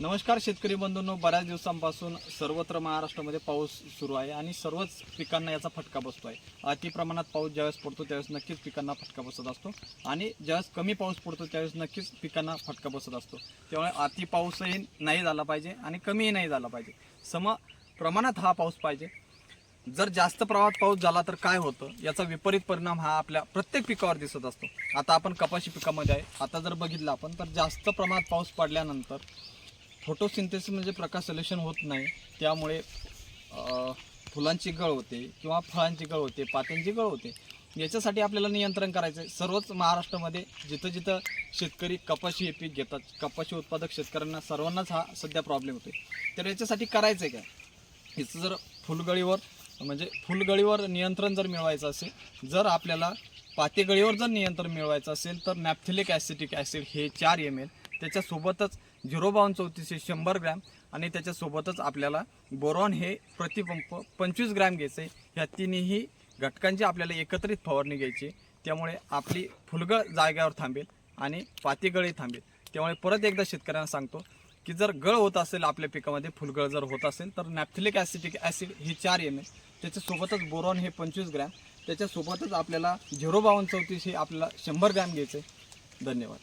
नमस्कार शेतकरी बंधूंनो बऱ्याच दिवसांपासून सर्वत्र महाराष्ट्रामध्ये पाऊस सुरू आहे आणि सर्वच पिकांना याचा फटका बसतो आहे अति प्रमाणात पाऊस ज्यावेळेस पडतो त्यावेळेस नक्कीच पिकांना फटका बसत असतो आणि ज्यावेळेस कमी पाऊस पडतो त्यावेळेस नक्कीच पिकांना फटका बसत असतो. त्यामुळे अति पाऊसही नाही झाला पाहिजे आणि कमीही नाही झाला पाहिजे. सम प्रमाणात हा पाऊस पाहिजे. जर जास्त प्रमाणात पाऊस झाला तर काय होतं? याचा विपरीत परिणाम हा आपल्या प्रत्येक पिकावर दिसत असतो. आता आपण कपाशी पिकामध्ये आहे. आता जर बघितलं आपण तर जास्त प्रमाणात पाऊस पडल्यानंतर फोटोसिंथेसिस म्हणजे प्रकाश सल्युशन होत नाही. त्यामुळे फुलांची गळ होते किंवा फळांची गळ होते पात्यांची गळ होते. याच्यासाठी आपल्याला नियंत्रण करायचं आहे सर्वच महाराष्ट्रामध्ये जिथं जिथं शेतकरी कपाशी हे पीक घेतात कपाशी उत्पादक शेतकऱ्यांना सर्वांनाच हा सध्या प्रॉब्लेम होतो तर याच्यासाठी करायचं आहे काय? याचं जर फुलगळीवर म्हणजे फुलगळीवर नियंत्रण जर मिळवायचं असेल जर आपल्याला पातेगळीवर जर नियंत्रण मिळवायचं असेल तर नॅप्थिलिक ॲसिटिक ॲसिड हे चार एम एल त्याच्यासोबतच झिरो बावन्न चौतीस हे शंभर ग्रॅम आणि त्याच्यासोबतच आपल्याला बोरॉन हे प्रतिपंप पंचवीस ग्रॅम घ्यायचे. ह्या तिन्ही घटकांची आपल्याला एकत्रित फवारणी घ्यायची. त्यामुळे आपली फुलगळ जाग्यावर थांबेल आणि पातीगळही थांबेल. त्यामुळे परत एकदा शेतकऱ्यांना सांगतो की जर गळ होत असेल आपल्या पिकामध्ये फुलगळ जर होत असेल तर नॅपथिलिक ॲसिटिक ॲसिड हे चार एम एल त्याच्यासोबतच बोरॉन हे पंचवीस ग्रॅम. त्याच्यासोबतच आपल्याला झिरो बावन्न चौतीस हे आपल्याला शंभर ग्रॅम घ्यायचे. धन्यवाद.